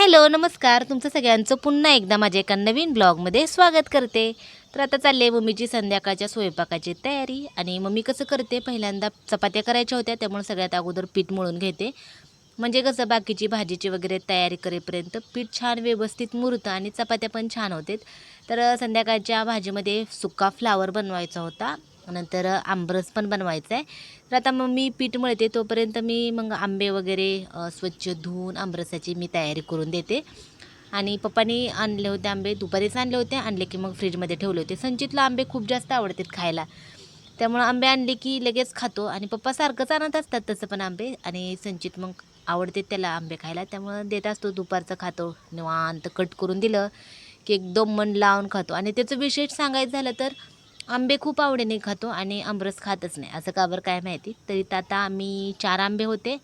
Hello नमस्कार. तुमचं सगळ्यांचं पुन्हा एकदा माझ्या एका नवीन ब्लॉगमध्ये स्वागत करते. तर आता चालले मम्मीची संध्याकाळच्या स्वयंपाकाची तयारी आणि मम्मी कसं करते? पहिल्यांदा चपात्या करायच्या होत्या त्यामुळे सगळ्यात अगोदर पीठ मळून घेते. म्हणजे कसं बाकीची भाजीची वगैरे तयारी करेपर्यंत पीठ छान व्यवस्थित मुरतं आणि चपात्या पण छान होते तर संध्याकाळच्या भाजीमध्ये सुका फ्लावर बनवायचा होता. नंतर आंबरस पण बनवायचा आहे तर आता मग मी पीठ मळते तोपर्यंत मी मग आंबे वगैरे स्वच्छ धुवून आंबरसाची मी तयारी करून देते. आणि पप्पानी आणले होते आंबे दुपारीच आणले होते आणले की मग फ्रीजमध्ये ठेवले होते. संचितला आंबे खूप जास्त आवडतात खायला. त्यामुळं आंबे आणले की लगेच खातो. आणि पप्पा सारखंच आणत असतात तसं पण आंबे. आणि संचित मग आवडते त्याला आंबे खायला. त्यामुळं देत असतो दुपारचं खातो. निवांत कट करून दिलं की एकदम मन लावून खातो. आणि त्याचं विशेष सांगायचं झालं तर आंबे खूप आवडीने खातो आणि आंबरस खातच नाही. असं का बरं काय माहिती? तरी तर आता आम्ही चार आंबे होते.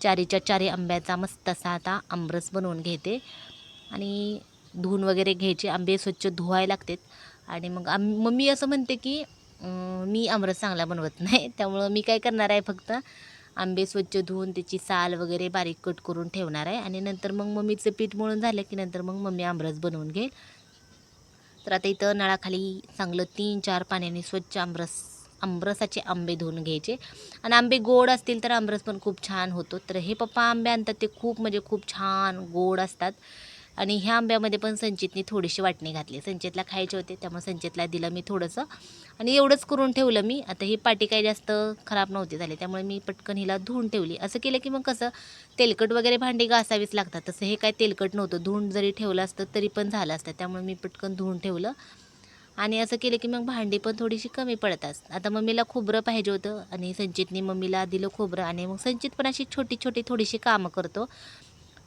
चारीच्या चारी आंब्याचा मस्त असा आता आमरस बनवून घेते. आणि धुवून वगैरे घ्यायचे. आंबे स्वच्छ धुवायला लागतात. आणि मग आम मम्मी असं म्हणते की मी आमरस चांगला बनवत नाही. त्यामुळं मी काय करणार आहे फक्त आंबे स्वच्छ धुवून त्याची साल वगैरे बारीक कट करून ठेवणार आहे. आणि नंतर मग मम्मीचं पीठ मळून झालं की नंतर मग मम्मी आमरस बनवून घेईल. तर आता इथं नळाखाली चांगलं तीन चार पाण्याने स्वच्छ आमरस आंबरसाचे आंबे धुवून घ्यायचे. आणि आंबे गोड असतील तर आमरस पण खूप छान होतो. तर हे पप्पा आंबे आणतात ते खूप म्हणजे खूप छान गोड असतात. आणि ह्या आंब्यामध्ये पण संचितने थोडीशी वाटणी घातली. संचितला खायचे होते त्यामुळे संचितला दिलं मी थोडंसं. आणि एवढंच करून ठेवलं मी. आता ही पाटी काही जास्त खराब नव्हती झाली त्यामुळे मी पटकन हिला धुवून ठेवली. असं केलं की मग कसं तेलकट वगैरे भांडी घासावीच लागतात. तसं हे काय तेलकट नव्हतं. धुवून जरी ठेवलं असतं तरी पण झालं असतं. त्यामुळे मी पटकन धुवून ठेवलं. आणि असं केलं की मग भांडी पण थोडीशी कमी पडतात. आता मम्मीला खोबरं पाहिजे होतं आणि संचितनी मम्मीला दिलं खोबरं. आणि मग संचित पण अशी छोटी छोटी थोडीशी कामं करतो.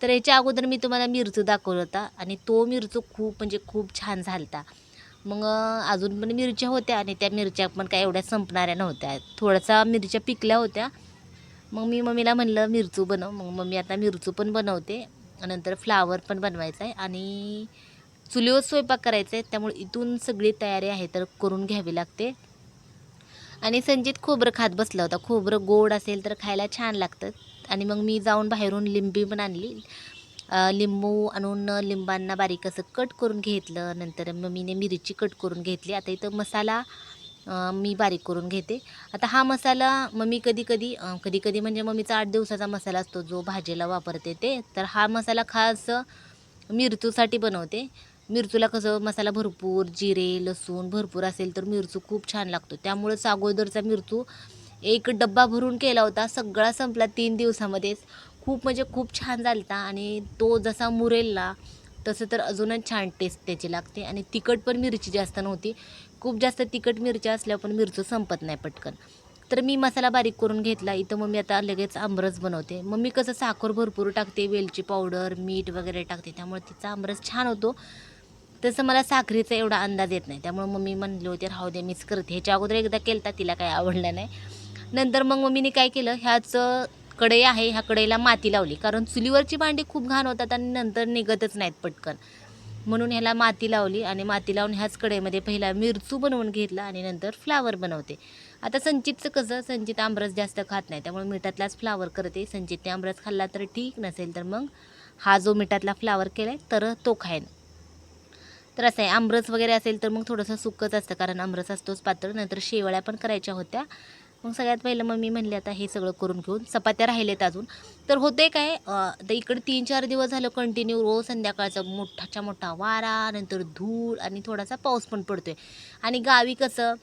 तर याच्या अगोदर मी तुम्हाला मिरचू दाखवला होता आणि तो मिरचू खूप म्हणजे खूप छान झालता. मग अजून पण मिरच्या होत्या आणि त्या मिरच्या पण काय एवढ्या संपणाऱ्या नव्हत्या. थोडासा मिरच्या पिकल्या होत्या. मग मी मम्मीला म्हणलं मिरचू बनव. मग मम्मी आता मिरचू पण बनवते. नंतर फ्लावर पण बनवायचा आहे. आणि चुलीवर स्वयंपाक करायचा आहे. त्यामुळे इथून सगळी तयारी आहे तर करून घ्यावी लागते. आणि संजित खोबरं खात बसला होता. खोबरं गोड असेल तर खायला छान लागतं. आणि मग मी जाऊन बाहेरून लिंबी पण आणली. लिंबू आणून लिंबांना बारीक असं कट करून घेतलं. नंतर मम्मीने मिरची कट करून घेतली. आता इथं मसाला मी बारीक करून घेते. आता हा मसाला मम्मी कधी कधी कधी कधी म्हणजे मम्मीचा आठ दिवसाचा मसाला असतो जो भाजीला वापरते ते. तर हा मसाला खास मिरचूसाठी बनवते. मिरचूला कसं मसाला भरपूर जिरे लसूण भरपूर असेल तर मिरचू खूप छान लागतो. त्यामुळंच अगोदरचा मिरचू एक डब्बा भरून केला होता सगळा संपला तीन दिवसामध्येच. खूप म्हणजे खूप छान झालता आणि तो जसा मुरेल ना तसं तर अजूनच छान टेस्ट त्याची लागते. आणि तिखट पण मिरची जास्त नव्हती. खूप जास्त तिखट मिरच्या असल्यावर पण मिरचू संपत नाही पटकन. तर मी मसाला बारीक करून घेतला. इथं मग मी आता लगेच आमरस बनवते. मग मी कसं साखर भरपूर टाकते वेलची पावडर मीठ वगैरे टाकते. त्यामुळे तिचा आमरस छान होतो. तसं मला साखरेचा एवढा अंदाज येत नाही. त्यामुळे मम्मी म्हणले होते राहू दे मीच करते. ह्याच्या अगोदर एकदा केलता तिला काही आवडलं नाही. नंतर मग मम्मीने काय केलं ह्याच कढई आहे ह्या कढईला माती लावली. कारण चुलीवरची भांडी खूप घाण होतात आणि नंतर निघतच नाहीत पटकन. म्हणून ह्याला माती लावली आणि माती लावून ह्याच कढईमध्ये पहिला मिरचू बनवून घेतला आणि नंतर फ्लावर बनवते. आता संचितचं कसं संचित आमरस जास्त खात नाही त्यामुळे मिठातलाच फ्लावर करते. संचितने आमरस खाल्ला तर ठीक नसेल तर मग हा जो मिठातला फ्लावर केला आहे तर तो खाईन. तर असं आहे. आमरस वगैरे असेल तर मग थोडंसं सुकच असतं कारण आमरस असतोच पातळ नंतर शेवळ्या पण करायच्या होत्या. मग सगळ्यात पहिलं मग मी म्हणले आता हे सगळं करून घेऊन चपात्या राहिलेत अजून. तर होते काय तर इकडे तीन चार दिवस झालं कंटिन्यू रोज संध्याकाळचा मोठाच्या मोठा वारा नंतर धूळ आणि थोडासा पाऊस पण पडतोय. आणि गावी कसं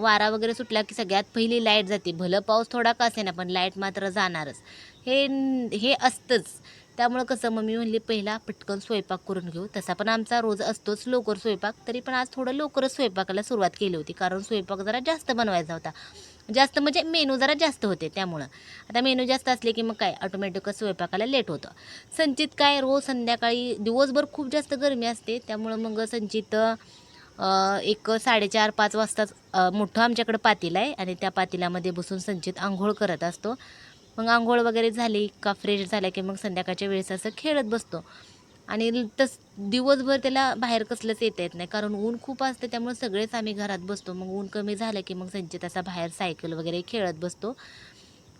वारा वगैरे सुटला की सगळ्यात पहिली लाइट जाते. भलं पाऊस थोडा का असेना पण लाइट मात्र जाणारच. हे हे असतंच. त्यामुळं कसं मम्मी म्हणली पहिला पटकन स्वयंपाक करून घेऊ. तसा पण आमचा रोज असतोच लवकर स्वयंपाक. तरी पण आज थोडं लवकरच स्वयंपाकाला सुरुवात केली होती कारण स्वयंपाक जरा जास्त बनवायचा होता. जास्त म्हणजे मेनू जरा जास्त होते त्यामुळं. आता मेनू जास्त असले की मग काय ऑटोमॅटिकच स्वयंपाकाला लेट होतं. संचित काय रोज संध्याकाळी दिवसभर खूप जास्त गरमी असते त्यामुळं मग संचित एक साडेचार पाच वाजताच मोठं आमच्याकडं पातेलं आहे आणि त्या पातेल्यामध्ये बसून संचित आंघोळ करत असतो. मग आंघोळ वगैरे झाली का फ्रेश झाला की मग संध्याकाळच्या वेळेस असं खेळत बसतो. आणि तस दिवसभर त्याला बाहेर कसलंच येता येत नाही. कारण ऊन खूप असतं त्यामुळे सगळेच आम्ही घरात बसतो. मग ऊन कमी झालं की मग संचित असा बाहेर सायकल वगैरे खेळत बसतो.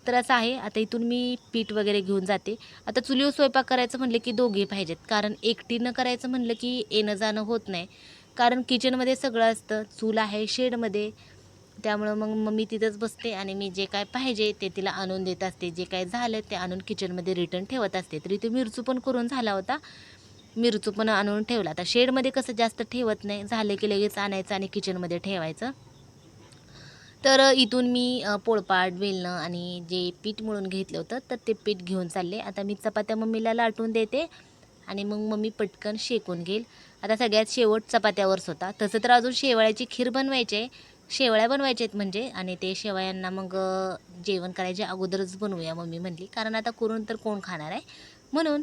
तर असं आहे. आता इथून मी पीठ वगैरे घेऊन जाते. आता चुलीवर स्वयंपाक करायचं म्हणलं की दोघे पाहिजेत. कारण एकटीनं करायचं म्हणलं की येणं जाणं होत नाही. कारण किचनमध्ये सगळं असतं. चूल आहे शेडमध्ये त्यामुळं मग मम्मी तिथंच बसते आणि मी जे काय पाहिजे ते तिला आणून देत असते. जे काय झालं ते आणून किचनमध्ये रिटर्न ठेवत असते. तरी तो मिरचू पण करून झाला होता. मिरचू पण आणून ठेवला आता शेडमध्ये कसं जास्त ठेवत नाही. झालं की लगेच आणायचं आणि किचनमध्ये ठेवायचं. तर इथून मी पोळपाट वेलणं आणि जे पीठ मळून घेतलं होतं तर ते पीठ घेऊन चालले. आता मी चपात्या मम्मीला लाटून देते आणि मग मम्मी पटकन शेकून घेईल. आता सगळ्यात शेवट चपात्यावरच होता तसं तर अजून शेवाळ्याची खीर बनवायची आहे. शेवळ्या बनवायच्या आहेत म्हणजे. आणि ते शेवयांना मग जेवण करायच्या अगोदरच बनवूया मम्मी म्हणली. कारण आता करून तर कोण खाणार आहे? म्हणून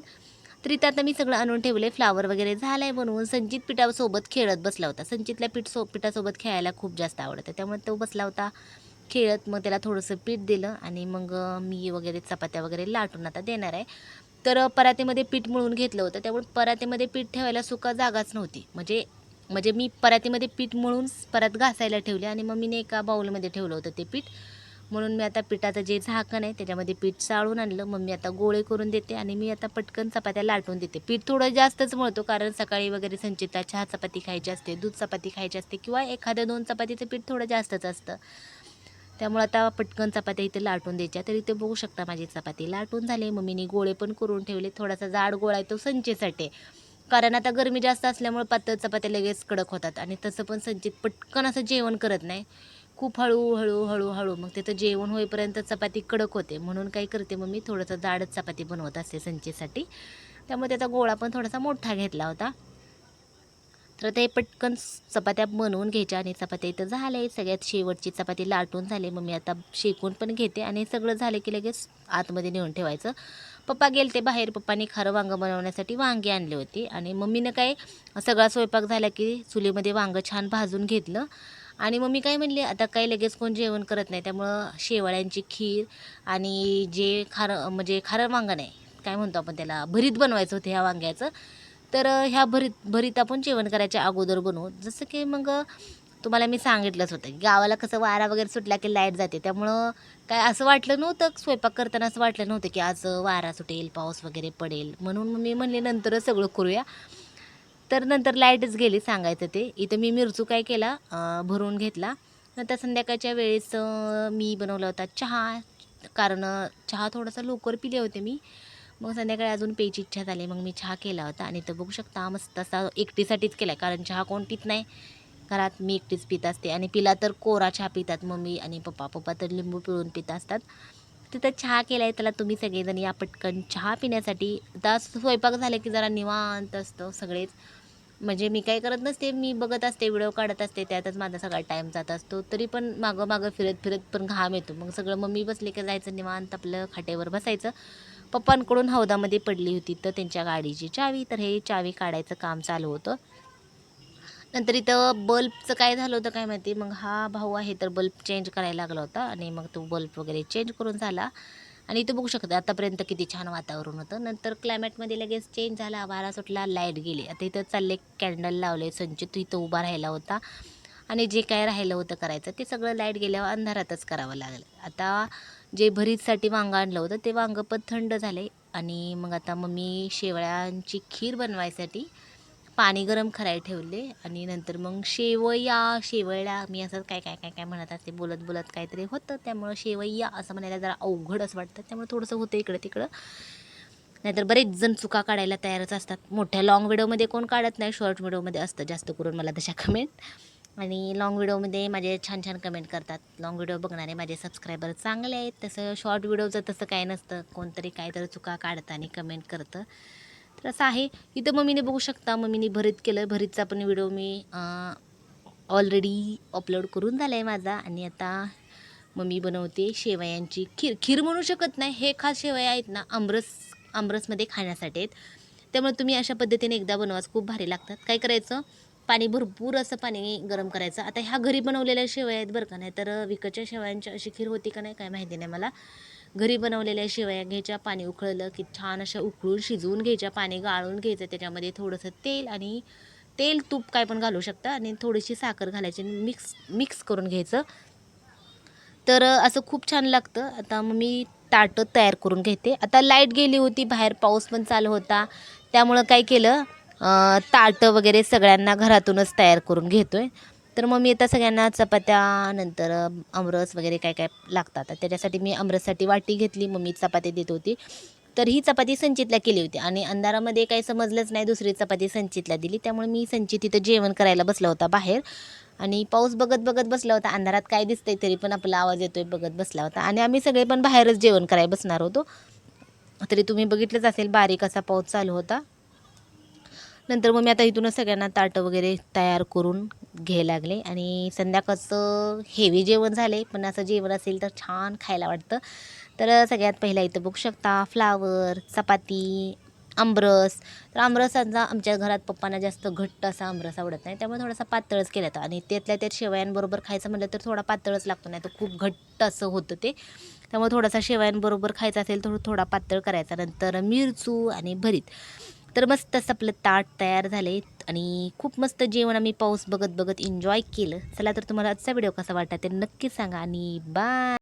तर इथं आता मी सगळं आणून ठेवले फ्लावर वगैरे झालं आहे बनवून. संचित पिठासोबत खेळत बसला होता. संचितला पीठ सो पिठासोबत खेळायला खूप जास्त आवडतं. त्यामुळे तो बसला होता खेळत. मग त्याला थोडंसं पीठ दिलं. आणि मग मी वगैरे चपात्या वगैरे लाटून आता देणार आहे. तर परातेमध्ये परातीमध्ये पीठ मळून घेतलं होतं. त्यामुळे परातीमध्ये पीठ ठेवायला सुका जागाच नव्हती. म्हणजे म्हणजे मी परातीमध्ये पीठ मळून परत घासायला ठेवले आणि मम्मीने एका बाऊलमध्ये ठेवलं होतं ते पीठ. म्हणून मी आता पिठाचं जे झाकण आहे त्याच्यामध्ये पीठ चाळून आणलं. मग मी आता गोळे करून देते आणि मी आता पटकन चपात्या लाटून देते. पीठ थोडं जास्तच मळतो कारण सकाळी वगैरे संचिता चहा चपाती खायची असते दूध चपाती खायची असते किंवा एखाद्या दोन चपातीचं पीठ थोडं जास्तच असतं. त्यामुळे आता पटकन चपात्या इथे लाटून द्यायच्या. तर इथे बघू शकता माझी चपाती लाटून झाली मम्मीने गोळे पण करून ठेवले. थोडासा जाड गोळा आहे तो संचेसाठी. कारण आता गरमी जास्त असल्यामुळे पातळ चपात्या लगेच कडक होतात आणि तसं पण संचित पटकन असं जेवण करत नाही. खूप हळू हळू हळू हळू मग तिथं जेवण होईपर्यंत चपाती कडक होते. म्हणून काय करते मग मी थोडंसं जाडच चपाती बनवत असते संचेसाठी त्यामुळे त्याचा गोळा पण थोडासा मोठा घेतला होता. तर ते पटकन चपात्या बनवून घ्यायच्या आणि चपात्या इथं झाले सगळ्यात शेवटची चपाती लाटून झाली. मग मी आता शेकून पण घेते आणि सगळं झालं की लगेच आतमध्ये नेऊन ठेवायचं. पप्पा गेलते बाहेर. पप्पाने खारं वांगं बनवण्यासाठी वांगी आणली होती. आणि मम्मीनं काय सगळा स्वयंपाक झाला की चुलीमध्ये वांगं छान भाजून घेतलं. आणि मम्मी काय म्हणली आता काही लगेच कोण जेवण करत नाही त्यामुळं शेवाळ्यांची खीर आणि जे खारं म्हणजे खारं वांगं नाही काय म्हणतो आपण त्याला भरीत बनवायचं होतं ह्या वांग्याचं. तर ह्या भरीत भरीत आपण जेवण करायच्या अगोदर बनवू. जसं की मग तुम्हाला मी सांगितलंच होतं की गावाला कसं वारा वगैरे सुटला की लाइट जाते. त्यामुळं काय असं वाटलं नव्हतं स्वयंपाक करताना असं वाटलं नव्हतं की आज वारा सुटेल पाऊस वगैरे पडेल. म्हणून मग मी म्हणले नंतरच सगळं करूया. तर नंतर लाईटच गेली सांगायचं ते. इथं मी मिरचू काय केला भरून घेतला. नंतर संध्याकाळच्या वेळेस मी बनवला होता चहा. कारण चहा थोडासा लवकर पिले होते मी. मग संध्याकाळी अजून प्यायची इच्छा झाली. मग मी चहा केला होता. आणि तर बघू शकता मस्त असा एकटीसाठीच केला आहे कारण चहा कोण पित नाही. घरात मी एकटीच पित असते आणि पिला तर कोरा चहा पितात मम्मी आणि पप्पा. पप्पा तर लिंबू पिळून पित असतात. तिथं चहा केला आहे त्याला तुम्ही सगळेजण या पटकन चहा पिण्यासाठी. आता स्वयंपाक झाला की जरा निवांत असतं सगळेच. म्हणजे मी काय करत नसते मी बघत असते व्हिडिओ काढत असते त्यातच माझा सगळा टाईम जात असतो. तरी पण मागं मागं फिरत फिरत पण घाम येतो. मग सगळं मम्मी बसले की जायचं निवांत आपलं खाटेवर बसायचं. पप्पांकडून हौदामध्ये पडली होती तर त्यांच्या गाडीची चावी. तर हे चावी काढायचं काम चालू होतं. नंतर इथं बल्बचं काय झालं होतं काय माहिती? मग हा भाऊ आहे तर बल्ब चेंज करायला लागला होता आणि मग तो बल्ब वगैरे चेंज करून झाला. आणि इथं बघू शकता आतापर्यंत किती छान वातावरण होतं. नंतर क्लायमेटमध्ये लगेच चेंज झाला वारा सुटला लाइट गेली. आता इथं चालले कॅन्डल लावले संचित इथं उभा राहिला होता. आणि जे काय राहिलं होतं करायचं ते सगळं लाइट गेल्यावर अंधारातच करावं लागलं. आता जे भरीतसाठी वांगं आणलं होतं ते वांगं पण थंड झाले आणि मग आता मम्मी शेवळ्यांची खीर बनवायसाठी पाणी गरम करायला ठेवले आणि नंतर मग शेवया शेवळ्या मी असं काय काय काय काय म्हणत असते बोलत बोलत काहीतरी होतं. त्यामुळं शेवया असं म्हणायला जरा अवघड असं वाटतं. त्यामुळे थोडंसं होतं इकडं तिकडं. नाहीतर बरेच जण चुका काढायला तयारच असतात. मोठ्या लाँग व्हिडिओमध्ये कोण काढत नाही शॉर्ट व्हिडिओमध्ये असतं. जास्त करून मला तशा कमेंट आणि लाँग व्हिडिओमध्ये माझे छान छान कमेंट करतात. लाँग व्हिडिओ बघणारे माझे सबस्क्रायबर चांगले आहेत. तसं शॉर्ट व्हिडिओचं तसं काय नसतं. कोणतरी काहीतरी चुका काढतं आणि कमेंट करतं. तर असं आहे. इथं मम्मीने बघू शकता मम्मीने भरीत केलं. भरीतचा पण व्हिडिओ मी ऑलरेडी अपलोड करून झाला आहे माझा. आणि आता मम्मी बनवते शेवयांची खीर. खीर म्हणू शकत नाही. हे खास शेवया आहेत ना आमरस आमरसमध्ये खाण्यासाठी आहेत. त्यामुळे तुम्ही अशा पद्धतीने एकदा बनवास खूप भारी लागतात. काय करायचं? पाणी भरपूर असं पाणी गरम करायचं. आता ह्या घरी बनवलेल्या शेवया आहेत बरं का? नाही तर विकतच्या शेवयांची अशी खीर होती का नाही काय माहिती नाही मला. घरी बनवलेल्या शेवया घ्यायच्या पाणी उकळलं की छान अशा उकळून शिजवून घ्यायच्या पाणी गाळून घ्यायचं त्याच्यामध्ये थोडंसं तेल आणि तेल तूप काय पण घालू शकता आणि थोडीशी साखर घालायची मिक्स मिक्स करून घ्यायचं. तर असं खूप छान लागतं. आता मग मी ताटं तयार करून घेते. आता लाइट गेली होती बाहेर पाऊस पण चालू होता. त्यामुळं काय केलं ताटं वगैरे सगळ्यांना घरातूनच तयार करून घेतो आहे तर मग मी आता सगळ्यांना चपात्या नंतर अमरस वगैरे काय काय लागतात. त्याच्यासाठी मी अमरससाठी वाटी घेतली. मग मी चपाती देत होती. तर ही चपाती संचितला केली होती. आणि अंधारामध्ये काही समजलंच नाही दुसरी चपाती संचितला दिली. त्यामुळे मी संचित तिथं जेवण करायला बसला होता बाहेर. आणि पाऊस बघत बघत बसला होता. अंधारात काय दिसतंय तरी पण आपला आवाज येतोय बघत बसला होता. आणि आम्ही सगळे पण बाहेरच जेवण करायला बसणार होतो. तरी तुम्ही बघितलंच असेल बारीक असा पाऊस चालू होता. नंतर मग मी आता इथूनच सगळ्यांना ताटं वगैरे तयार करून घ्यायला लागले. आणि संध्याकाळचं हेवी जेवण झाले पण असं जेवण असेल तर छान खायला वाटतं. तर सगळ्यात पहिला इथं बघू शकता फ्लावर चपाती आमरस. तर आमरसांचा आमच्या घरात पप्पांना जास्त घट्ट असा आमरस आवडत नाही. त्यामुळे थोडासा पातळच केला होता आणि त्यातल्या त्यात शेवयांबरोबर खायचं म्हटलं तर थोडा पातळच लागतो. नाही तर खूप घट्ट असं होतं ते. त्यामुळे थोडासा शेवयांबरोबर खायचा असेल तर थोडा पातळ करायचा. नंतर मिरचू आणि भरीत. तर मस्त असं आपलं ताट तयार झाले आणि खूप मस्त जेवण आम्ही पाऊस बघत बघत एन्जॉय केलं. चला तर तुम्हाला आजचा व्हिडिओ कसा वाटला ते नक्की सांगा आणि बाय